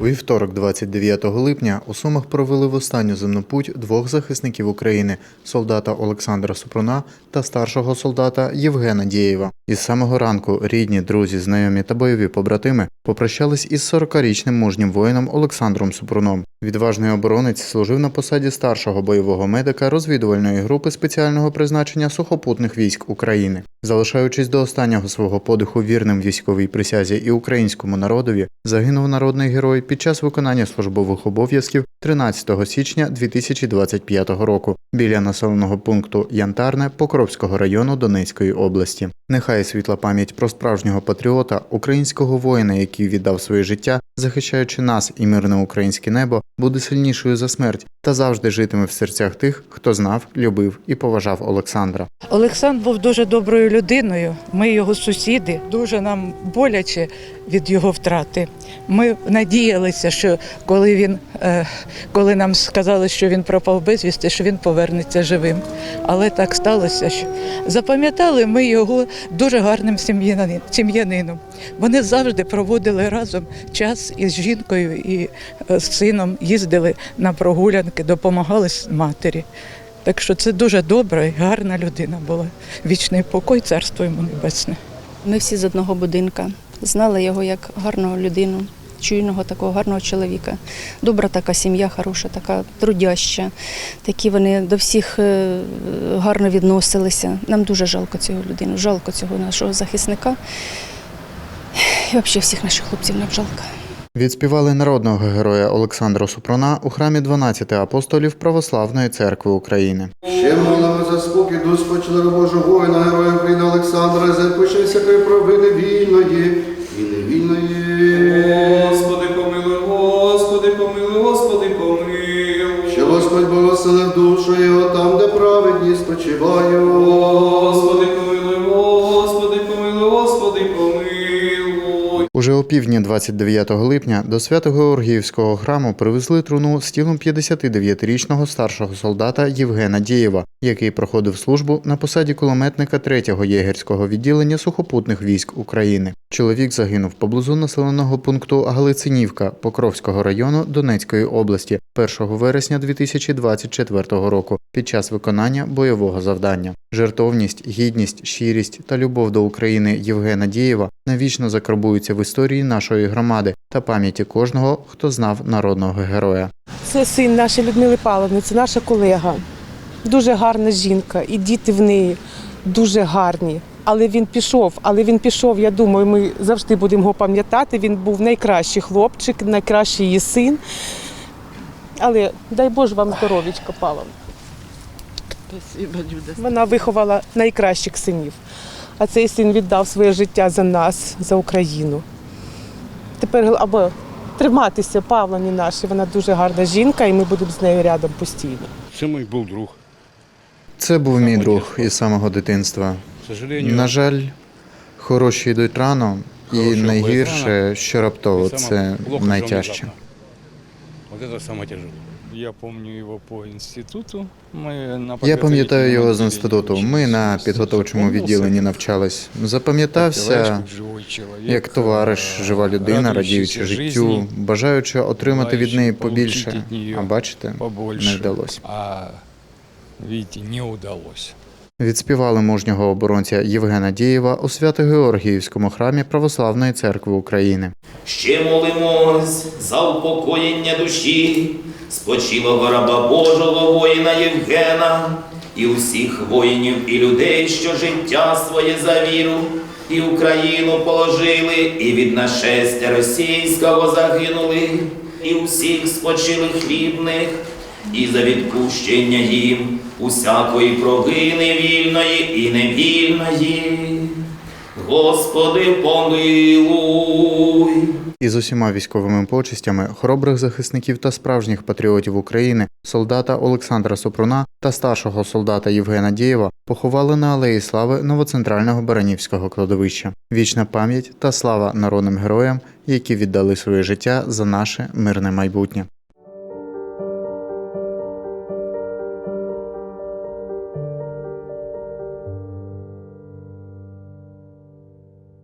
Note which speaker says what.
Speaker 1: вівторок, 29 липня, у Сумах провели в останню земну путь двох захисників України солдата Олександра Супруна та старшого солдата Євгена Дєєва. Із самого ранку рідні, друзі, знайомі та бойові побратими попрощались із 40-річним мужнім воїном Олександром Супруном. Відважний оборонець служив на посаді старшого бойового медика розвідувальної групи спеціального призначення сухопутних військ України. Залишаючись до останнього свого подиху вірним військовій присязі і українському народові, загинув народний герой під час виконання службових обов'язків 13 січня 2025 року біля населеного пункту Янтарне Покровського району Донецької області. Нехай світла пам'ять про справжнього патріота, українського воїна, який віддав своє життя, захищаючи нас і мирне українське небо, буде сильнішою за смерть та завжди житиме в серцях тих, хто знав, любив і поважав Олександра.
Speaker 2: Олександр був дуже доброю людиною. Ми його сусіди. Дуже нам боляче від його втрати. Ми надіялися, що коли він, е, коли нам сказали, що він пропав безвісти, що він повернеться живим. Але так сталося, що запам'ятали ми його дуже гарним сім'янином. Вони завжди проводили разом час із жінкою і е, з сином, їздили на прогулянки, допомагали матері. Так що це дуже добра і гарна людина була. Вічний покой, царство йому небесне.
Speaker 3: Ми всі з одного будинка. Знали його як гарного людину, чуйного такого гарного чоловіка. Добра така сім'я, хороша, така трудяща. Такі вони до всіх е, гарно відносилися. Нам дуже жалко цього людину, жалко цього нашого захисника. І взагалі всіх наших хлопців нам жалко.
Speaker 1: Відспівали народного героя Олександра Супруна у храмі 12 апостолів Православної церкви України.
Speaker 4: Ще молимо за спокій душ почали Божого воїна, героя України Олександра, запишися, всякої провини вільної і невільної.
Speaker 1: Півдні 29 липня до Свято-Георгіївського храму привезли труну з тілом 59-річного старшого солдата Євгена Дєєва, який проходив службу на посаді кулеметника 3-го єгерського відділення сухопутних військ України. Чоловік загинув поблизу населеного пункту Галицинівка Покровського району Донецької області 1 вересня 2024 року під час виконання бойового завдання. Жертовність, гідність, щирість та любов до України Євгена Дєєва навічно закарбуються в історії нашої громади та пам'яті кожного, хто знав народного героя.
Speaker 5: Це син нашої Людмили Павловни, це наша колега. Дуже гарна жінка, і діти в неї дуже гарні. Але він пішов, але він пішов, я думаю, ми завжди будемо його пам'ятати. Він був найкращий хлопчик, найкращий її син. Але дай Боже вам здоров'ячка, Павловна. Вона виховала найкращих синів. А цей син віддав своє життя за нас, за Україну. Тепер або триматися Павла Нінаші, вона дуже гарна жінка, і ми будемо з нею рядом постійно.
Speaker 6: Це мій був друг.
Speaker 1: Це був мій друг із самого дитинства. На жаль, хороші йдуть рано, і найгірше, що раптово, це найтяжче.
Speaker 6: Оце Вот это самое тяжелое.
Speaker 7: Я помню его по институту. Мы на
Speaker 1: Я пам'ятаю його з інституту. Ми на підготовчому відділенні навчались. Запам'ятався як товариш,
Speaker 7: э,
Speaker 1: жива людина, радіючи життю, бажаючи отримати від неї побільше. А бачите, не вдалося.
Speaker 7: Не удалось.
Speaker 1: Відспівали мужнього оборонця Євгена Дієва у Свято-Георгіївському храмі Православної церкви України.
Speaker 8: Ще молимось за упокоєння душі спочилого раба Божого воїна Євгена і усіх воїнів і людей, що життя своє за віру і Україну положили, і від нашестя російського загинули, і усіх спочилих рідних, і за відпущення їм усякої провини вільної і невільної. Господи, помилуй.
Speaker 1: Із усіма військовими почестями хоробрих захисників та справжніх патріотів України, солдата Олександра Супруна та старшого солдата Євгена Дієва поховали на алеї слави новоцентрального Баранівського кладовища. Вічна пам'ять та слава народним героям, які віддали своє життя за наше мирне майбутнє.